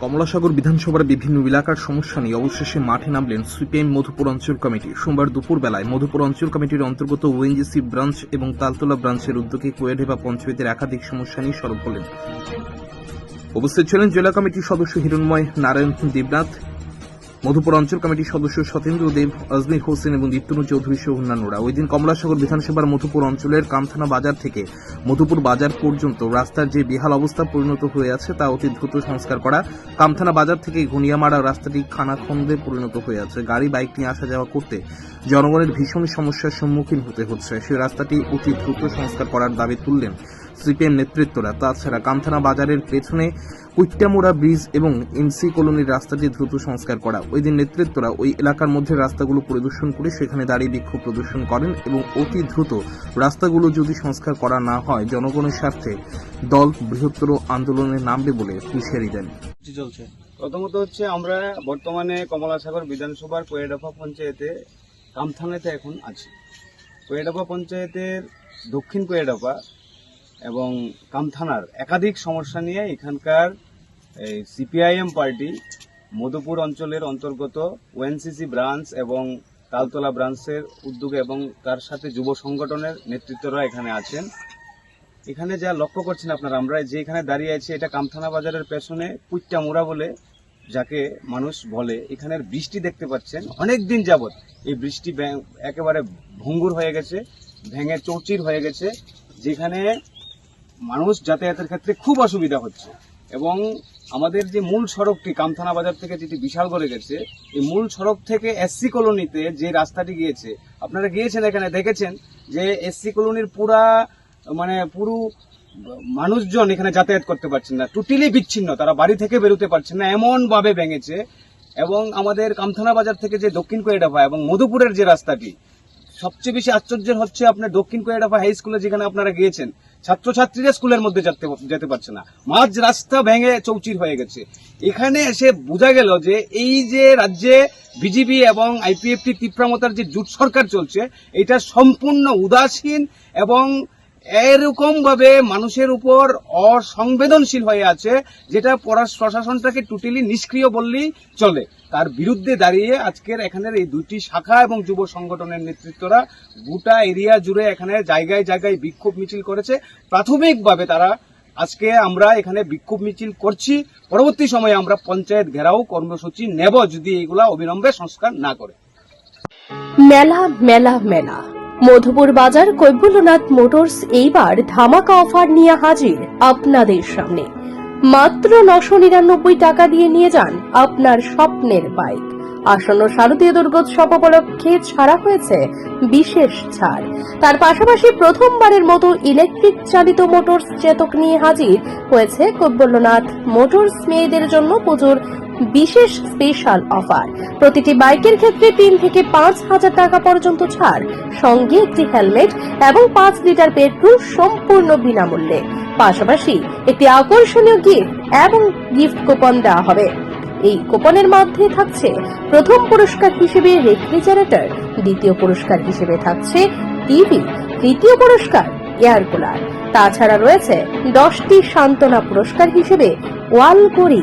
কমলাসাগর বিধানসভার বিভিন্ন এলাকার সমস্যা নিয়ে অবশেষে মাঠে নামলেন সিপিএম মধুপুর অঞ্চল কমিটি। সোমবার দুপুর বেলায় মধুপুর অঞ্চল কমিটির অন্তর্গত ওএনজিসি ব্রাঞ্চ এবং তালতলা ব্রাঞ্চের উদ্যোগে কোয়েঢেবা পঞ্চায়েতের একাধিক সমস্যা নিয়ে সরব হলেন উপস্থিত ছিলেন জেলা কমিটির সদস্য হিরণময় নারায়ণ দেবনাথ মধুপুর অঞ্চল কমিটির সদস্য সতেন্দ্র দেব, আজমির হোসেন এবং দীপ্তনু চৌধুরী সহ অন্যান্যরা। ওই দিন কমলাসাগর বিধানসভার মধুপুর অঞ্চলের কামথানা বাজার থেকে মধুপুর বাজার পর্যন্ত রাস্তার যে বেহাল অবস্থা পরিণত হয়ে আছে তা অতি দ্রুত সংস্কার করা, কামথানা বাজার থেকে ঘনিয়ামারা রাস্তাটি খানাখন্দে পরিণত হয়ে আছে। গাড়ি, বাইক নিয়ে আসা যাওয়া করতে জনগণের ভীষণ সমস্যার সম্মুখীন হতে হচ্ছে। সেই রাস্তাটি অতি দ্রুত সংস্কার করার দাবি তুললেন সিপিএম নেতৃত্বরা, তাছাড়া কামথানা বাজারের পেছনে কুইট্টামোড়া ব্রিজ এবং এমসি কলোনির রাস্তাটি দ্রুত সংস্কার করা। ওই দিন নেতৃত্বরা ওই এলাকার মধ্যে রাস্তাগুলো পরিদর্শন করে সেখানে দাঁড়িয়ে বিক্ষোভ প্রদর্শন করেন এবং অতি দ্রুত রাস্তাগুলো যদি সংস্কার করা না হয়, জনগণের স্বার্থে দল বৃহত্তর আন্দোলনে নামবে বলে হুঁশিয়ারি দেন। চলছে। প্রথমত হচ্ছে আমরা বর্তমানে কমলাসাগর বিধানসভার কোয়েডাফা পঞ্চায়েতে কামথানাতে এখন আছি। কোয়েডাফা পঞ্চায়েতের দক্ষিণ কোয়েডাফা এবং কামথানার একাধিক সমস্যা নিয়ে এখানকার এই সিপিআইএম পার্টি মধুপুর অঞ্চলের অন্তর্গত ওএনসিসি ব্রাঞ্চ এবং তালতলা ব্রাঞ্চের উদ্যোগে এবং তার সাথে যুব সংগঠনের নেতৃত্বরা এখানে আছেন। এখানে যা লক্ষ্য করছেন আপনারা, আমরা যে এখানে দাঁড়িয়ে আছি, এটা কামথানা বাজারের পেছনে কুইট্টা মোড়া বলে যাকে মানুষ বলে। এখানের বৃষ্টি দেখতে পাচ্ছেন। অনেক দিন যাবৎ এই বৃষ্টি একেবারে ভঙ্গুর হয়ে গেছে, ভেঙে চৌচির হয়ে গেছে। যেখানে মানুষ যাতায়াতের ক্ষেত্রে খুব অসুবিধা হচ্ছে। এবং আমাদের যে মূল সড়কটি কামথানা বাজার থেকে যেটি বিশাল করে গেছে, এই মূল সড়ক থেকে এসসি কলোনিতে যে রাস্তাটি গিয়েছে, আপনারা গিয়েছেন এখানে, দেখেছেন যে এসসি কলোনির পুরা মানে পুরো মানুষজন এখানে যাতায়াত করতে পারছেন না। টোটালি বিচ্ছিন্ন, তারা বাড়ি থেকে বেরোতে পারছেন না, এমনভাবে ভেঙেছে। এবং আমাদের কামথানা বাজার থেকে যে দক্ষিণ কোয়েডাফা এবং মধুপুরের যে রাস্তাটি, সবচেয়ে বেশি আশ্চর্যের হচ্ছে আপনার দক্ষিণ কোয়েডাফা হাই স্কুলে যেখানে আপনারা গিয়েছেন ছাত্রছাত্রীরা স্কুলের মধ্যে যেতে যেতে পারছে না। মাঝ রাস্তা ভেঙে চৌচির হয়ে গেছে। এখানে এসে বোঝা গেল যে এই যে রাজ্যে বিজেপি এবং আইপিএফটি তীব্রামতার যে জুট সরকার চলছে, এটা সম্পূর্ণ উদাসীন এবং এরকম ভাবে মানুষের উপর অসংবেদনশীল হয়ে আছে, যেটা পরাশ- প্রশাসনটাকে টোটালি নিষ্ক্রিয় বললেই চলে। তার বিরুদ্ধে দাঁড়িয়ে আজকের এখানের এই দুটি শাখা এবং যুব সংগঠনের নেতৃত্বরা গোটা এরিয়া জুড়ে এখানে জায়গায় জায়গায় বিক্ষোভ মিছিল করেছে। প্রাথমিকভাবে তারা আজকে আমরা এখানে বিক্ষোভ মিছিল করছি। পরবর্তী সময়ে আমরা পঞ্চায়েত ঘেরাও কর্মসূচি নেব যদি এগুলা অবিলম্বে সংস্কার না করে। মেলা মেলা মেলা। মধুপুর বাজার কৈবল্যনাথ মোটরস এইবার ধামাকা অফার নিয়ে হাজির আপনাদের সামনে। মাত্র নশো নিরানব্বই টাকা দিয়ে নিয়ে যান আপনার স্বপ্নের বাইক। আসন্ন শারদীয় দুর্গোৎসব উপলক্ষে ছাড়া হয়েছে বিশেষ ছাড়। তার পাশাপাশি প্রথমবারের মতো ইলেকট্রিক চালিত মোটরস চেতক নিয়ে হাজির হয়েছে কৈবল্যনাথ মোটরস মেয়েদের জন্য পুজোর বিশেষ স্পেশাল অফার প্রতিটি বাইকের ক্ষেত্রে তিন থেকে পাঁচ হাজার টাকা পর্যন্ত ছাড়, সঙ্গে একটি হেলমেট এবং পাঁচ লিটার পেট্রোল সম্পূর্ণ বিনামূল্যে। পাশাপাশি একটি আকর্ষণীয় গিফট এবং গিফট কুপন দেওয়া হবে। এই কুপনের মধ্যে থাকছে প্রথম পুরস্কার হিসেবে রেফ্রিজারেটর দ্বিতীয় পুরস্কার হিসেবে থাকছে টিভি তৃতীয় পুরস্কার এয়ার কুলার তাছাড়া রয়েছে দশটি সান্ত্বনা পুরস্কার হিসেবে ওয়াল ঘড়ি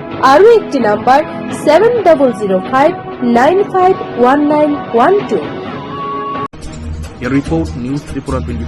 আরও একটি number seven double zero five nine five one nine one two. Report news Tripura twenty